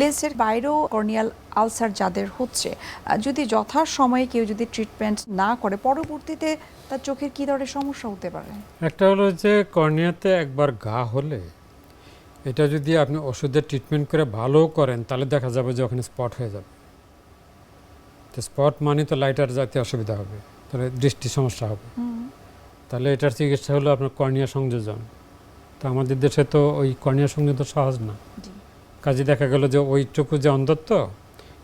লেন্সের বাইরেও corneal ulcer যাদের হচ্ছে যদি যথাসময়ে কেউ যদি ট্রিটমেন্ট না করে পরবর্তীতে তার চোখের কী ধরনের সমস্যা হতে পারে? একটা হলো যে কর্নিয়াতে একবার ঘা হলে এটা যদি আপনি ওষুধের ট্রিটমেন্ট করে ভালো করেন তাহলে দেখা যাবে যে ওখানে স্পট হয়ে যাবে। তো স্পট মানে তো লাইটার জাতীয় অসুবিধা হবে তাহলে দৃষ্টি সমস্যা হবে। তাহলে এটার চিকিৎসা হলো আপনার কর্নিয়া সংযোজন। তো আমাদের দেশে তো ওই কর্নিয়া সংযোজন সহজ না। কাজে দেখা গেল যে ওইটুকু যে অন্ধত্ব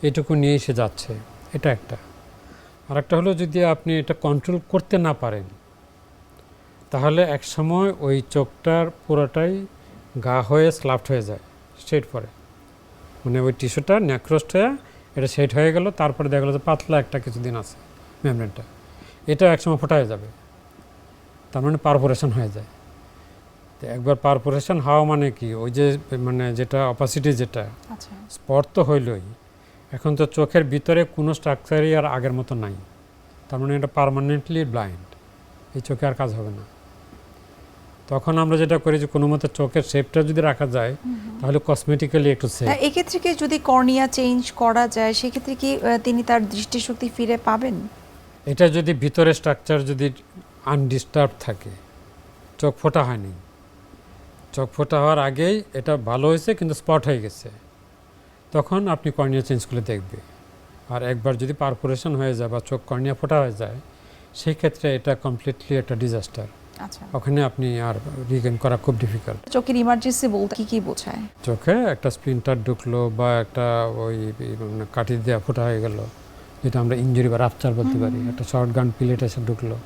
এইটুকু নিয়েই সে যাচ্ছে। এটা একটা। আর একটা হলো যদি আপনি এটা কন্ট্রোল করতে না পারেন, তাহলে এক সময় ওই চোখটার পুরোটাই গা হয়ে স্লাফট হয়ে যায় স্ট্রেট পরে মানে ওই টিস্যুটা ন্যাক্রোস্ট হয়ে এটা সেট হয়ে গেল, তারপরে দেখা গেলো যে পাতলা একটা কিছুদিন আছে মেমব্রেনটা এটা একসময় ফোটা হয়ে যাবে। তার মানে পারফোরেশন হয়ে যায়। তো একবার পারফোরেশন হওয়া মানে কি? ওই যে মানে যেটা অপাসিটি যেটা আচ্ছা। স্পট তো হইলই। এখন তো চোখের ভিতরে কোনো স্ট্রাকচারই আর আগের মতো নাই। তার মানে এটা পারমানেন্টলি ব্লাইন্ড এই চোখে আর কাজ হবে না। তখন আমরা যেটা করি যে কোনো মতো চোখের শেপটা যদি রাখা যায় তাহলে কসমেটিক্যালি একটু সেফ এক্ষেত্রে কি যদি কর্নিয়া চেঞ্জ করা যায় সেক্ষেত্রে কি তিনি তার দৃষ্টিশক্তি ফিরে পাবেন? এটা যদি ভিতরে স্ট্রাকচার যদি আনডিস্টার্ব থাকে চোখ ফোটা হয়নি চোখ ফোটা হওয়ার আগেই এটা ভালো হয়েছে কিন্তু স্পট হয়ে গেছে। তখন আপনি কর্নিয়া চেঞ্জ করে দেখবে। আর একবার যদি পারফোরেশন হয়ে যায় বা চোখ কর্নিয়া ফোটা হয়ে যায় সেই ক্ষেত্রে এটা কমপ্লিটলি একটা ডিজাস্টার আচ্ছা। ওখানে আপনি আর রিগেন করা খুব ডিফিকাল্ট চোখের ইমার্জেন্সি বলতে কি কি বোঝায়? চোখে একটা স্প্লিন্টার ঢুকলো বা একটা ওই মানে কাঠি দেওয়া ফোটা হয়ে গেল যেটা আমরা ইঞ্জুরি বা রাপচার বলতে পারি একটা শর্ট গান পিলেট এসে ঢুকলো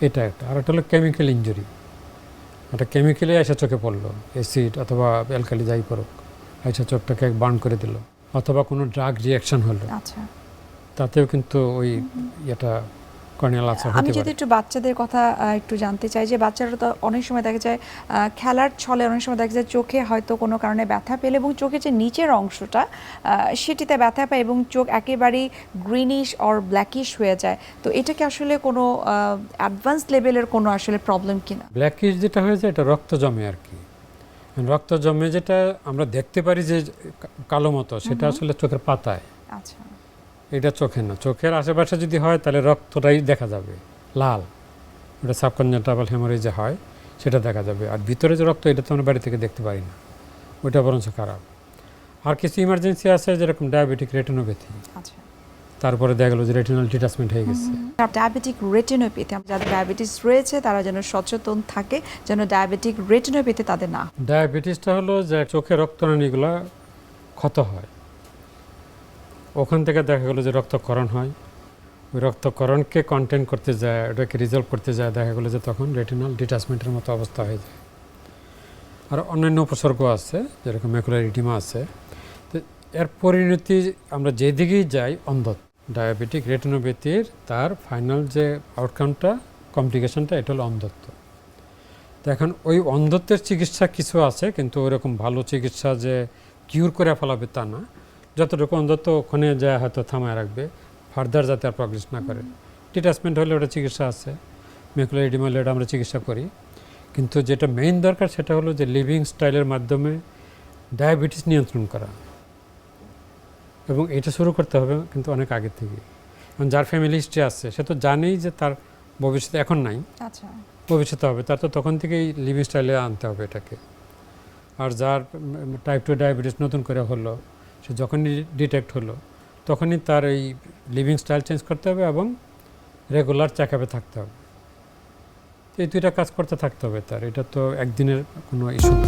এটা একটা। আর একটা হলো কেমিক্যাল ইঞ্জুরি একটা কেমিক্যালি এসে চোখে পড়ল অ্যাসিড অথবা অ্যালকালি যাই করুক এসে চোখটাকে বার্ন করে দিল অথবা কোনো ড্রাগ রিয়াকশন হলো। আচ্ছা। তাতেও কিন্তু ওই এটা আলসার আমি যদি একটু বাচ্চাদের কথা একটু জানতে চাই যে বাচ্চারা তো অনেক সময় দেখা যায় খেলার ছলে অনেক সময় দেখা যায় চোখে হয়তো কোনো কারণে ব্যথা পেলে এবং চোখের যে নিচের অংশটা সেটিতে ব্যথা পায় এবং চোখ একেবারেই গ্রিনিশ অর ব্ল্যাকিশ হয়ে যায়। তো এটা কি আসলে কোনো অ্যাডভান্স লেভেলের কোনো আসলে প্রবলেম কিনা? ব্ল্যাকিশ যেটা হয়েছে এটা রক্ত জমে আর কি। রক্ত জমে যেটা আমরা দেখতে পারি যে কালো মতো সেটা আসলে চোখের পাতায়। আচ্ছা। এটা চোখে না। চোখের আশেপাশে যদি হয় তাহলে রক্তটাই দেখা যাবে। লাল। ওটা সাবকনজেন্টাবল হেমোরেজে হয় সেটা দেখা যাবে। আর ভিতরে যে রক্ত এটা তো আমরা বাড়ি থেকে দেখতে পারি না। ওইটা বরঞ্চ খারাপ। আর কিছু ইমার্জেন্সি আছে যেরকম ডায়াবেটিক রেটিনোপ্যাথি আচ্ছা। তারপরে দেখা গেলো যে রেটিনাল ডিটাচমেন্ট হয়ে গেছে। ডায়াবেটিক রেটিনোপ্যাথি যাদের ডায়াবেটিস রয়েছে তারা যেন সচেতন থাকে যেন ডায়াবেটিক রেটিনোপ্যাথি তাদের না ডায়াবেটিসটা হলো যে চোখে রক্তনালীগুলো ক্ষত হয়। ওখান থেকে দেখা গেলো যে রক্তকরণ হয়। ওই রক্তকরণকে কন্টেন্ট করতে যায়, ওটাকে রিজলভ করতে যায়, দেখা গেলো যে তখন রেটিনাল ডিটাচমেন্টের মতো অবস্থা হয়ে যায়। আর অন্যান্য উপসর্গ আছে, যেরকম ম্যাকুলার ইডিমা আছে। তো এর পরিণতি আমরা যেদিকেই যাই, অন্ধত্ব। ডায়াবেটিক রেটিনোপ্যাথির তার ফাইনাল যে আউটকামটা কমপ্লিকেশনটা এটা হলো অন্ধত্ব। তো এখন ওই অন্ধত্বের চিকিৎসা কিছু আছে, কিন্তু ওইরকম ভালো চিকিৎসা যে কিউর করে ফেলাবে তা না। যতটুকু অন্তত ওখানে যা হয়তো থামায় রাখবে ফার্দার যাতে আর প্রগ্রেস না করে। ডিটাচমেন্ট হলে ওটা চিকিৎসা আছে মেকুলার এডিমা হলে ওটা আমরা চিকিৎসা করি। কিন্তু যেটা মেইন দরকার সেটা হলো যে লিভিং স্টাইলের মাধ্যমে ডায়াবেটিস নিয়ন্ত্রণ করা। এবং এটা শুরু করতে হবে কিন্তু অনেক আগে থেকে কারণ যার ফ্যামিলি হিস্ট্রি আছে সে তো জানেই যে তার ভবিষ্যতে এখন নাই। আচ্ছা। ভবিষ্যতে হবে তার তো তখন থেকেই লিভিং স্টাইলে আনতে হবে এটাকে। আর যার টাইপ টু ডায়াবেটিস নতুন করে হলো সে যখনই ডিটেক্ট হলো, তখনই তার এই লিভিং স্টাইল চেঞ্জ করতে হবে এবং রেগুলার চেক আপে থাকতে হবে। এই দুইটা কাজ করতে থাকতে হবে তার, এটা তো একদিনের কোনো ইস্যু না।